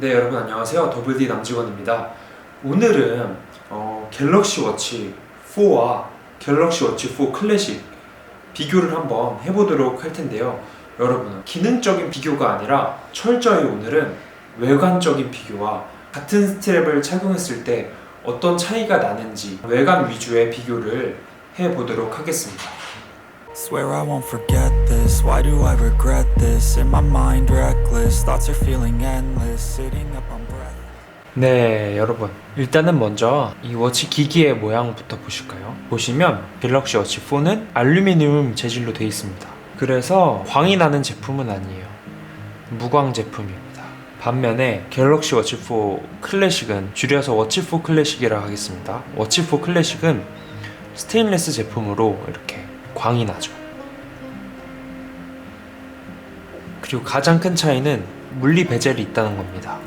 네 여러분 안녕하세요. 더블D 남직원입니다. 오늘은 어, 갤럭시 워치 4와 갤럭시 워치 4 클래식 비교를 한번 해보도록 할 텐데요. 여러분 기능적인 비교가 아니라 철저히 오늘은 외관적인 비교와 같은 스트랩을 착용했을 때 어떤 차이가 나는지 외관 위주의 비교를 해보도록 하겠습니다 Swear I won't forget this. Why do I regret this? In my mind, reckless. Thoughts are feeling endless. Sitting up on breath. 네, 여러분. 일단은 먼저 이 워치 기기의 모양부터 보실까요? 보시면 갤럭시 워치 4는 알루미늄 재질로 되어 있습니다. 그래서 광이 나는 제품은 아니에요. 무광 제품입니다. 반면에 갤럭시 워치 4 클래식은 줄여서 워치 4 클래식이라 하겠습니다. 워치 4 클래식은 스테인레스 제품으로 이렇게 광이 나죠. 그리고 가장 큰 차이는 물리 베젤이 있다는 겁니다.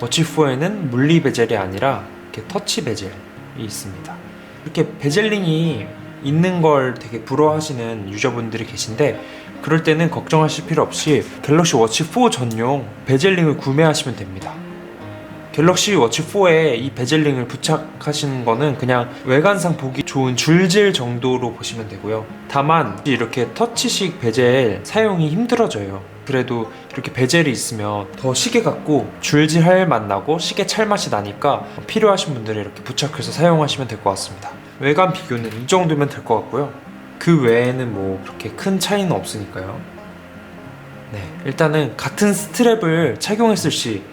워치4에는 물리 베젤이 아니라 이렇게 터치 베젤이 있습니다. 이렇게 베젤링이 있는 걸 되게 부러워하시는 유저분들이 계신데 그럴 때는 걱정하실 필요 없이 갤럭시 워치 4 전용 베젤링을 구매하시면 됩니다. 갤럭시 워치 4에 이 베젤링을 부착하시는 거는 그냥 외관상 보기 좋은 줄질 정도로 보시면 되고요. 다만 이렇게 터치식 베젤 사용이 힘들어져요. 그래도 이렇게 베젤이 있으면 더 시계 같고 줄질할 맛 나고 시계 찰 맛이 나니까 필요하신 분들은 이렇게 부착해서 사용하시면 될 것 같습니다. 외관 비교는 이 정도면 될 것 같고요. 그 외에는 뭐 그렇게 큰 차이는 없으니까요. 네, 일단은 같은 스트랩을 착용했을 시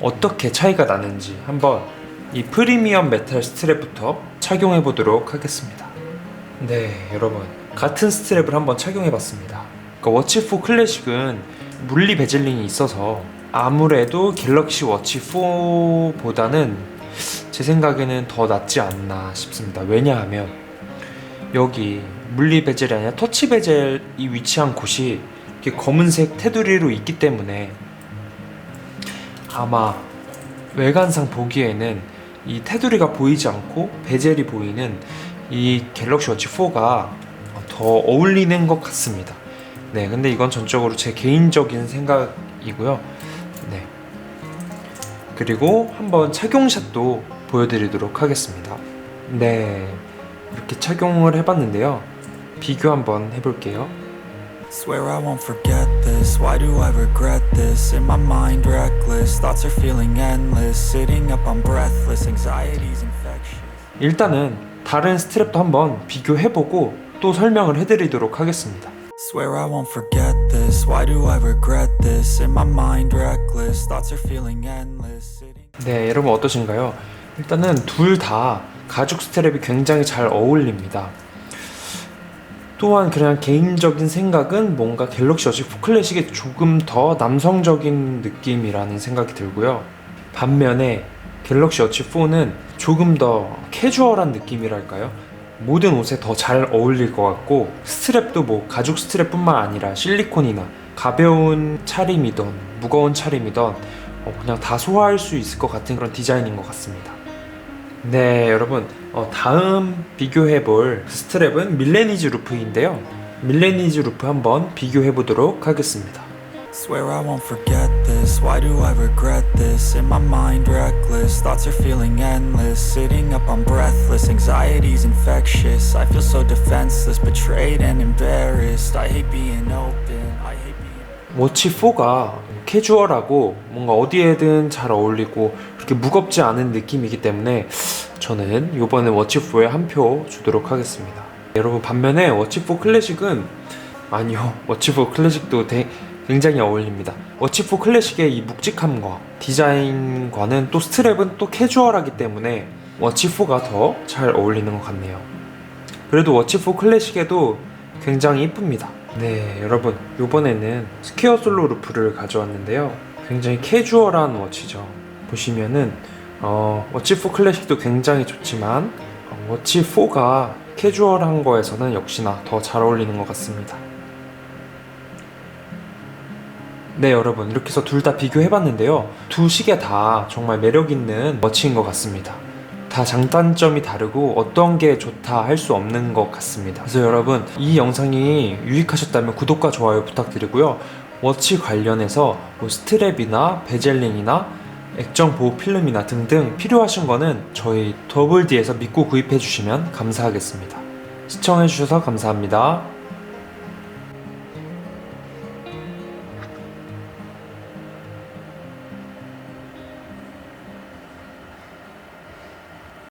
어떻게 차이가 나는지 한번 이 프리미엄 메탈 스트랩부터 착용해 보도록 하겠습니다. 네, 여러분 같은 스트랩을 한번 착용해 봤습니다. 그러니까 워치4 클래식은 물리 베젤링이 있어서 아무래도 갤럭시 워치 4보다는 제 생각에는 더 낫지 않나 싶습니다. 왜냐하면 여기 물리 베젤이 아니라 터치 베젤이 위치한 곳이 이렇게 검은색 테두리로 있기 때문에 아마 외관상 보기에는 이 테두리가 보이지 않고 베젤이 보이는 이 갤럭시 워치 4가 더 어울리는 것 같습니다. 네, 근데 이건 전적으로 제 개인적인 생각이고요. 네. 그리고 한번 착용샷도 보여드리도록 하겠습니다. 네, 이렇게 착용을 해봤는데요. 비교 한번 해볼게요. Swear I won't forget this. Why do I regret this? In my mind, reckless. Thoughts are feeling endless. Sitting up on breathless. Anxiety's infectious. 일단은 다른 스트랩도 한번 비교해보고 또 설명을 해드리도록 하겠습니다. Swear I won't forget this. Why do I regret this? In my mind, reckless. Thoughts are feeling endless. Sitting. 네, 여러분 어떠신가요? 일단은 둘 다 가죽 스트랩이 굉장히 잘 어울립니다. 또한 그냥 개인적인 생각은 뭔가 갤럭시 워치 4 클래식이 조금 더 남성적인 느낌이라는 생각이 들고요. 반면에 갤럭시 워치 4는 조금 더 캐주얼한 느낌이랄까요? 모든 옷에 더 잘 어울릴 것 같고 스트랩도 뭐 가죽 스트랩뿐만 아니라 실리콘이나 가벼운 차림이던 무거운 차림이던 어, 그냥 다 소화할 수 있을 것 같은 그런 디자인인 것 같습니다. 네, 여러분 어, 다음 비교해 볼 스트랩은 밀레니즈 루프인데요. 밀레니즈 루프 한번 비교해 보도록 하겠습니다. Swear I won't forget this. Why do I regret this? In my mind, reckless. Thoughts are feeling endless. Sitting up on breathless. Anxiety's infectious. I feel so defenseless, betrayed and embarrassed. I hate being open. I hate being. 워치 4가 캐주얼하고 뭔가 어디에든 잘 어울리고 그렇게 무겁지 않은 느낌이기 때문에 저는 이번에 워치 4에 한 표 주도록 하겠습니다. 여러분 반면에 워치 4 클래식은 아니요 워치 4 클래식도 되- 굉장히 어울립니다. 워치 4 클래식의 이 묵직함과 디자인과는 또 스트랩은 또 캐주얼하기 때문에 워치 4가 더 잘 어울리는 것 같네요. 그래도 워치 4 클래식에도 굉장히 이쁩니다. 네, 여러분 이번에는 스퀘어 솔로 루프를 가져왔는데요. 굉장히 캐주얼한 워치죠. 보시면은 어, 워치 4 클래식도 굉장히 좋지만 어, 워치 4가 캐주얼한 거에서는 역시나 더 잘 어울리는 것 같습니다. 네, 여러분 이렇게 해서 둘 다 비교해봤는데요. 두 시계 다 정말 매력 있는 워치인 것 같습니다. 다 장단점이 다르고 어떤 게 좋다 할 수 없는 것 같습니다. 그래서 여러분 이 영상이 유익하셨다면 구독과 좋아요 부탁드리고요. 워치 관련해서 뭐 스트랩이나 베젤링이나 액정 보호 필름이나 등등 필요하신 거는 저희 더블디에서 믿고 구입해 주시면 감사하겠습니다. 시청해 주셔서 감사합니다.